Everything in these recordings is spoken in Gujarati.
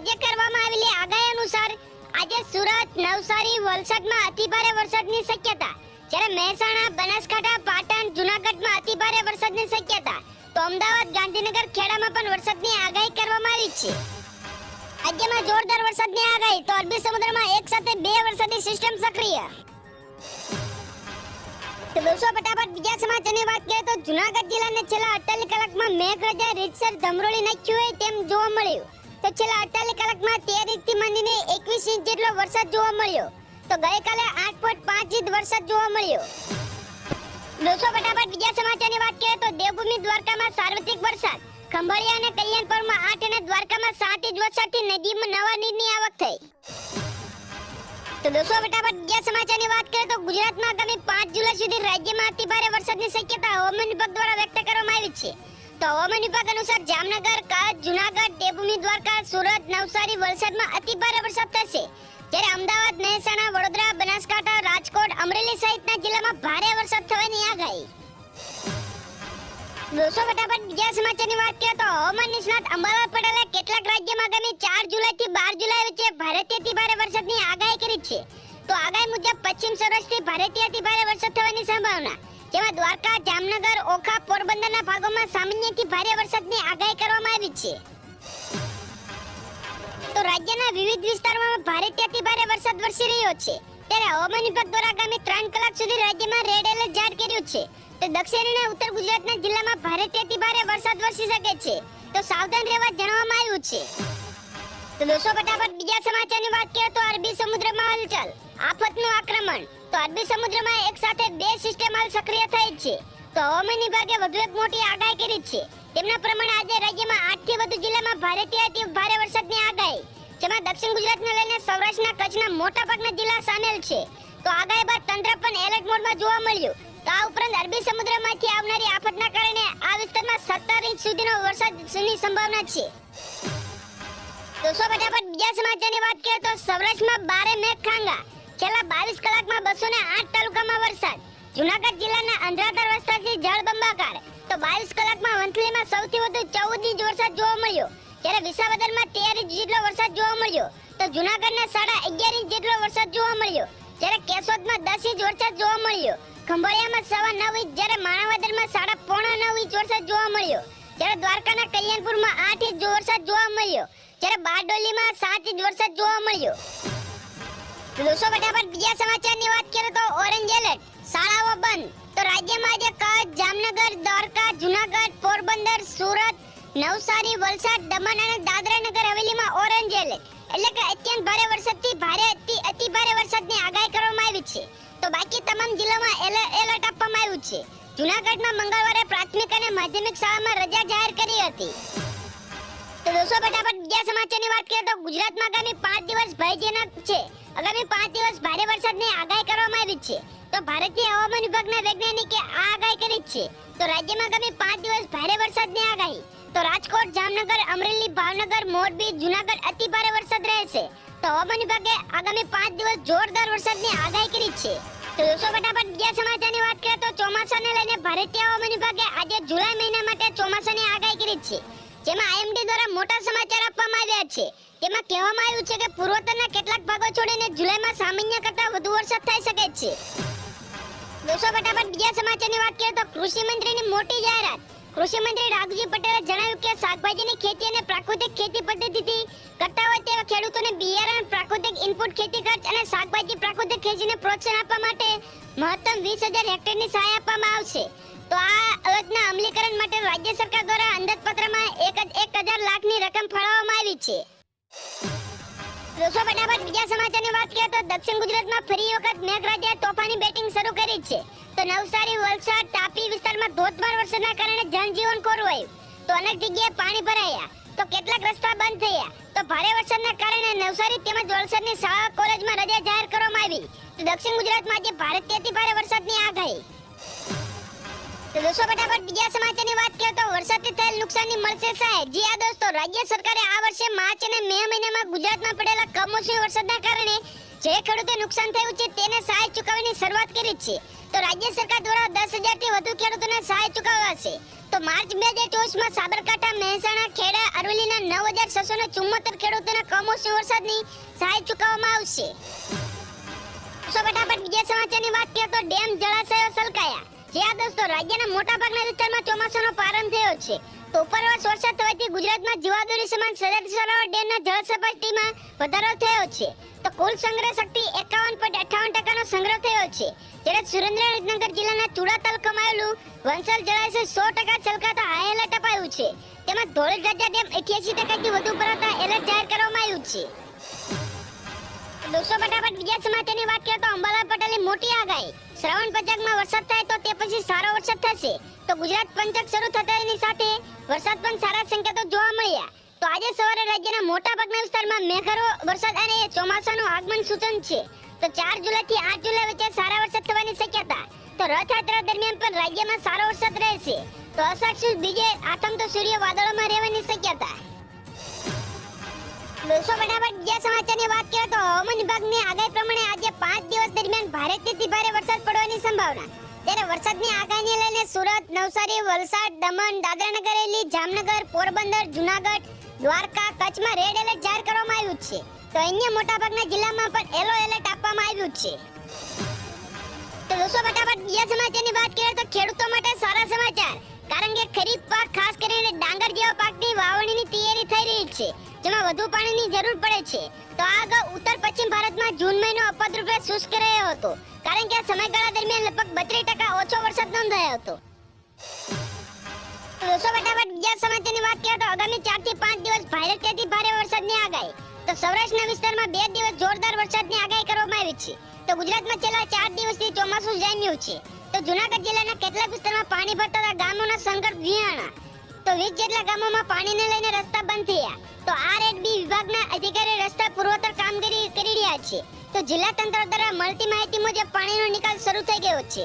આજે કરવામાં આવેલી આગાહી અનુસાર આજે સુરત, નવસારી, વલસાડમાં અતિભારે વરસાદની શક્યતા. જ્યારે મહેસાણા, બનાસકાંઠા, પાટણ, જુનાગઢમાં અતિભારે વરસાદની શક્યતા. તો અમદાવાદ, ગાંધીનગર, ખેડામાં પણ વરસાદની આગાહી કરવામાં આવી છે. રાજ્યમાં જોરદાર વરસાદની આગાહી. તો અરબી સમુદ્રમાં એક સાથે બે વરસાદી સિસ્ટમ સક્રિય. તો દોસ્તો, ફટાફટ બીજા સમાચારની વાત કરીએ તો જુનાગઢ જિલ્લાને છેલ્લા 48 કલાકમાં મેઘરાજા રીતસર ધમરોળી નાખ્યું હોય તેમ જોવા મળ્યું. તો છેલ્લા 48 કલાકમાં તેર ઇંચથી માંડીને 21 ઇંચ જેટલો વરસાદ જોવા મળ્યો. તો ગઈકાલે 8.5 ઇંચ વરસાદ જોવા મળ્યો. દોસ્તો, ફટાફટ બીજા સમાચારની વાત કરીએ તો દેવભૂમિ દ્વારકામાં સાર્વત્રિક વરસાદ. ખંભાળિયા અને કલ્યાણપુરમાં આઠ અને દ્વારકામાં સાત ઇંચ વરસાદથી નદીમાં નવા નીરની આવક થઈ. તો દોસ્તો, ફટાફટ બીજા સમાચારની વાત કરીએ તો ગુજરાતમાં આગામી પાંચ જુલાઈ સુધી રાજ્યમાં અતિભારે વરસાદની શક્યતા હવામાન વિભાગ દ્વારા વ્યક્ત કરવામાં આવી છે. તો હવામાન વિભાગ અનુસાર જામનગર, કચ્છ, જુનાગઢ દેવભૂમિ દ્વારકા, સુરત, નવસારી, વલસાડમાં અતિભારે વરસાદ થશે. જ્યારે અમદાવાદ, મહેસાણા, વડોદરા, બનાસકાંઠા, રાજકોટ, અમરેલી સહિતના જિલ્લામાં ભારે વરસાદ થવાની આગાહી. દોસ્તો, ફટાફટ બીજા સમાચારની વાત કરીએ તો હવામાન નિષ્ણાત અંબાલાલ પટેલે કેટલાક રાજ્યમાં આગામી ચાર જુલાઈ થી બાર જુલાઈ વચ્ચે ભારેથી અતિ ભારે વરસાદની આગાહી કરી છે. તો આગાહી મુજબ પશ્ચિમ સૌરાષ્ટ્રથી ભારેથી અતિ ભારે વરસાદ થવાની સંભાવના. જેમાં દ્વારકા, જામનગર, ઓખા, પોરબંદરના ભાગોમાં સામાન્યથી ભારે વરસાદની આગાહી કરવામાં આવી છે. રાજ્યના વિવિધ વિસ્તારોમાં ભારેથી અતિ ભારે વરસાદ વરસી રહ્યો છે. ત્યારે હવામાન વિભાગ દ્વારા આગામી ત્રણ કલાક સુધી રાજ્યમાં રેડ એલર્ટ જાહેર કર્યું છે. તો દક્ષિણ અને ઉત્તર ગુજરાતના જિલ્લામાં ભારેથી અતિ ભારે વરસાદ વરસી શકે છે. તો સાવધાન રહેવા જણાવવામાં આવ્યું છે. તો દોસ્તો, ફટાફટ બીજા સમાચારની વાત કરીએ તો અરબી સમુદ્રમાં હલચલ. આફતનું આક્રમણ. તો અરબી સમુદ્રમાં એક સાથે બે સિસ્ટમ હાલ સક્રિય થઈ છે. તો હવામાન વિભાગે વધુ એક મોટી આગાહી કરી છે. તેમના પ્રમાણે આજે રાજ્યમાં આઠથી વધુ જિલ્લામાં ભારેથી અતિ ભારે વરસાદની આગાહી. જેમાં દક્ષિણ ગુજરાતને લઈને સૌરાષ્ટ્રના કચ્છના મોટા ભાગના જિલ્લા સામેલ છે. તો આગાહી બાદ તંત્ર પણ એલર્ટ મોડમાં જોવા મળ્યું. તો આ ઉપરાંત અરબી સમુદ્રમાંથી આવનારી આફતના કારણે આ વિસ્તારમાં સત્તર ઇંચ સુધીનો વરસાદની સંભાવના છે. દોસ્તો ફટાફટ બીજા સમાચારની વાત કરીએ તો સૌરાષ્ટ્રમાં બારે મેઘ ખાંગા. છેલ્લા બાવીસ કલાકમાં બસો ને આઠ તાલુકામાં વરસાદ. જુનાગઢ જિલ્લાના અંધરાધાર વિસ્તારથી જળબંબાકાર. તો બાવીસ કલાકમાં વંથલીમાં સૌથી વધુ ચૌદ ઇંચ વરસાદ જોવા મળ્યો. જ્યારે વિસાવદરમાં તેર ઇંચ જેટલો વરસાદ જોવા મળ્યો. તો જુનાગઢના સાડા અગિયાર ઇંચ જેટલો વરસાદ જોવા મળ્યો. જ્યારે કેશોદમાં દસ ઇંચ વરસાદ જોવા મળ્યો. ખંભાળિયામાં સવા નવ ઇંચ, જ્યારે માણાવદરમાં સાડા પોણા નવ ઇંચ વરસાદ જોવા મળ્યો. જ્યારે દ્વારકાના કલ્યાણપુરમાં આઠ ઇંચ વરસાદ જોવા મળ્યો. જ્યારે બારડોલીમાં સાત ઇંચ વરસાદ જોવા મળ્યો. દોસ્તો, ફટાફટ બીજા સમાચારની વાત કરીએ તો ઓરેન્જ એલર્ટ. શાળાઓ બંધ. તો રાજ્યમાં આજે કચ્છ, જામનગર, દ્વારકા, જુનાગઢ, પોરબંદર, સુરત નવસારી, વલસાડ, દમણ અને દાદરા નગર હવેલીમાં ઓરેન્જ એલર્ટ. એટલે કે અત્યંત ભારે વરસાદથી ભારે અતિ અતિ ભારે વરસાદની આગાહી કરવામાં આવી છે. તો બાકી તમામ જિલ્લામાં એલ- એલર્ટ આપવામાં આવ્યું છે. જુનાગઢમાં મંગળવારે પ્રાથમિક અને માધ્યમિક શાળામાં રજા જાહેર કરી હતી. તો દોસ્તો, ફટાફટ બીજા સમાચારની વાત કરીએ તો ગુજરાતમાં આગામી પાંચ દિવસ ભયજનક છે. આગામી પાંચ દિવસ ભારે વરસાદની આગાહી કરવામાં આવી છે. તો ભારતીય હવામાન વિભાગના વૈજ્ઞાનિકે આ આગાહી કરી છે. તો રાજ્યમાં આગામી પાંચ દિવસ ભારે વરસાદની આગાહી. તો રાજકોટ, જામનગર, અમરેલી, ભાવનગર, મોરબી, જુનાગઢ અતિ ભારે વરસાદ રહેશે. તો હવામાન વિભાગે આગામી પાંચ દિવસ જોરદાર વરસાદની આગાહી કરી છે. તો દોસ્તો, ફટાફટ બીજા સમાચારની વાત કરીએ તો ચોમાસાને લઈને ભારતીય હવામાન વિભાગે આજે જુલાઈ મહિના માટે ચોમાસાની આગાહી કરી છે. જેમાં આઈએમડી દ્વારા મોટા સમાચાર આપવામાં આવ્યા છે. તેમાં કહેવામાં આવ્યું છે કે પૂર્વોત્તરના કેટલાક ભાગો છોડીને જુલાઈમાં સામાન્ય કરતાં વધુ વરસાદ થઈ શકે છે. દોસ્તો, ફટાફટ બીજા સમાચારની વાત કરીએ તો કૃષિ મંત્રીની મોટી જાહેરાત. કૃષિ મંત્રી રાઘુજી પટેલે જણાવ્યું કે શાકભાજીની ખેતી અને પ્રાકૃતિક ખેતી પદ્ધતિથી કરતા હોય તેવા ખેડૂતોને બિયારણ, પ્રાકૃતિક ઇનપુટ ખેતી ખર્ચ અને શાકભાજી પ્રાકૃતિક ખેતીને પ્રોત્સાહન આપવા માટે મહત્તમ વીસ હજાર હેક્ટરની સહાય આપવામાં આવશે. તો આ યોજના અમલીકરણ માટે રાજ્ય સરકાર દ્વારા અંદાજપત્રમાં એક એક હજાર લાખની રકમ ફાળવવામાં આવી છે. દોસ્તો ફટાફટ બીજા સમાચારની વાત કરીએ તો દક્ષિણ ગુજરાતમાં ફરી વખત મેઘરાજાએ તોફાની બેટિંગ શરૂ કરી છે. તો નવસારી, વલસાડ, તાપી વિસ્તારમાં ધોધમાર વરસાદના કારણે જનજીવન કોરવાયું. તો અનેક જગ્યાએ પાણી ભરાયા. તો કેટલાક રસ્તા બંધ થયા. તો ભારે વરસાદના કારણે નવસારી તેમજ વલસાડની શાળા, કોલેજમાં રજા જાહેર કરવામાં આવી. તો દક્ષિણ ગુજરાતમાં આજે અતિ ભારે વરસાદની આગાહી તો દોસ્તો, ફટાફટ બીજા સમાચારની વાત કરીએ તો વરસાદથી થયેલ નુકસાનની મળશે સહાય જી આ દોસ્તો, રાજ્ય સરકારે આ વર્ષે માર્ચ અને મે મહિનામાં ગુજરાતમાં પડેલા કમોસમી વરસાદના કારણે જે ખેડૂતે નુકસાન થયું છે તેને સહાય ચૂકવવાની શરૂઆત કરી છે. તો રાજ્ય સરકાર દ્વારા દસ હજારથી વધુ ખેડૂતોને સહાય ચૂકવાશે. તો માર્ચ બે હજાર ચોવીસમાં સાબરકાંઠા, મહેસાણા, ખેડા, અરવલ્લીના નવ હજાર છસો ને ચુમ્મોતેર ખેડૂતોને કમોસમી વરસાદની સહાય ચૂકવવામાં આવશે. સો ફટાફટ બીજા સમાચારની વાત કરીએ તો ડેમ જળાશયો સલકાયા જે આ દોસ્તો રાજ્યના મોટાભાગના વિસ્તારમાં ચોમાસાનો પ્રારંભ થયો છે. તો ઉપરવાસ વરસાદ થવાથી ગુજરાતમાં જીવાદોરી સમાન સરદાર સરોવર ડેમના જળ સપાટીમાં વધારો થયો છે. તો કુલ સંગ્રહ શક્તિ એકાવન પોઈન્ટ અઠાવન ટકાનો સંગ્રહ થયો છે. જ્યારે સુરેન્દ્રનગર જિલ્લાના ચુડા તાલુકામાં આવેલું વંસલ જળાશય સો ટકા છલકાતા હાઈ એલર્ટ અપાયું છે. તેમાં ધોળેજાજા ડેમ અઠ્યાસી ટકાથી વધુ ભરાતા એલર્ટ જાહેર કરવામાં આવ્યું છે. દોસ્તો ફટાફટ બીજા સમાચારની વાત કરીએ તો અંબાલાલ પટેલની મોટી આગાહી. શ્રાવણ પંચકમાં વરસાદ થાય તો તે પછી સારો વરસાદ થશે. તો ગુજરાત પંચક શરૂ થતાની સાથે વરસાદ પણ સારા સંકેતો જોવા મળ્યા. તો આજે સવારે રાજ્યના મોટા ભાગના વિસ્તારમાં મેઘરો વરસાદ અને ચોમાસાનું આગમન સૂચન છે. તો ચાર જુલાઈ થી આઠ જુલાઈ વચ્ચે સારા વરસાદ થવાની શક્યતા. તો રથયાત્રા દરમિયાન પણ રાજ્યમાં સારો વરસાદ રહેશે. તો અસાક્ષી બીજે આતંક તો સૂર્ય વાદળોમાં રહેવાની શક્યતા. દોસ્તો, ફટાફટ બીજા સમાચારની વાત કરીએ તો હવામાન વિભાગની આગાહી પ્રમાણે આજે પાંચ દિવસ દરમિયાન ભારેથી ભારે વરસાદ પડવાની સંભાવના. ત્યારે વરસાદની આગાહીને લઈને સુરત, નવસારી, વલસાડ, દમણ, દાદરાનગર હવેલી જામનગર, પોરબંદર, જુનાગઢ, દ્વારકા, કચ્છમાં રેડ એલર્ટ જાહેર કરવામાં આવ્યું છે. તો અન્ય મોટાભાગના જિલ્લામાં પણ યલો એલર્ટ આપવામાં આવ્યું છે. તો દોસ્તો, ફટાફટ બીજા સમાચારની વાત કરીએ તો ખેડૂતો માટે સારા સમાચાર. કારણ કે ખરીફ પાક ખાસ કરીને ડાંગર જેવા પાકની વાવણીની તૈયારી થઈ રહી છે, જેમાં વધુ પાણીની જરૂર પડે છે. તો આ અગાઉ ઉત્તર પશ્ચિમ ભારતમાં જૂન મહિનો અપદ્રુપે શુષ્ક રહ્યો હતો, કારણ કે આ સમયગાળા દરમિયાન લગભગ બત્રીસ ટકા ઓછો વરસાદ નોંધાયો હતો. દોસ્તો ફટાફટ બીજા સમાચારની વાત કરીએ તો આગામી ચાર પાંચ દિવસ ભારેથી ભારે વરસાદની આગાહી. તો સૌરાષ્ટ્રના વિસ્તારમાં બે દિવસ જોરદાર વરસાદની આગાહી કરવામાં આવી છે. તો ગુજરાતમાં છેલ્લા ચાર દિવસથી ચોમાસું જામ્યું છે. તો જુનાગઢ જિલ્લાના કેટલાક વિસ્તારમાં પાણી ભરતા ગામોના સંકટ વિહાણા તો વીસ જેટલા ગામોમાં પાણીને લઈને રસ્તા બંધ થયા. તો આર એન્ડ બી વિભાગના અધિકારી રસ્તા પૂર્વતર કામગીરી કરી રહ્યા છે. તો જિલ્લા તંત્ર દ્વારા મળતી માહિતી મુજબ પાણીનો નિકાલ શરૂ થઈ ગયો છે.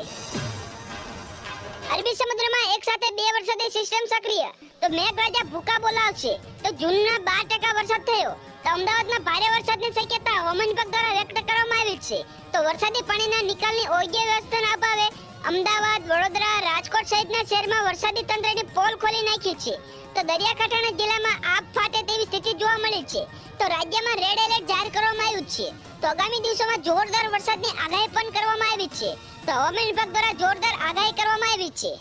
અરબી સમુદ્રમાં એક સાથે બે વરસાદી સિસ્ટમ સક્રિય. તો મેઘરાજા ભૂકા બોલાવશે. તો જૂનના બાર ટકા વરસાદ થયો. તો અમદાવાદમાં ભારે વરસાદની શક્યતા હવામાન વિભાગ દ્વારા વ્યક્ત કરવામાં આવી છે. તો વરસાદી પાણીના નિકાલની યોગ્ય વ્યવસ્થાના અભાવે અમદાવાદ, વડોદરા, રાજકોટ સહિતના શહેરમાં વરસાદી તંત્રની પોલ ખોલી નાખી છે. તો દરિયાકાંઠાના જિલ્લામાં આપ ફાટે તેવી સ્થિતિ જોવા મળી છે. તો રાજ્યમાં રેડ એલર્ટ જાહેર કરવામાં આવ્યું છે. તો આગામી દિવસોમાં જોરદાર વરસાદની આગાહી પણ કરવામાં આવી છે. તો હવામાન વિભાગ દ્વારા જોરદાર આગાહી કરવામાં આવી છે.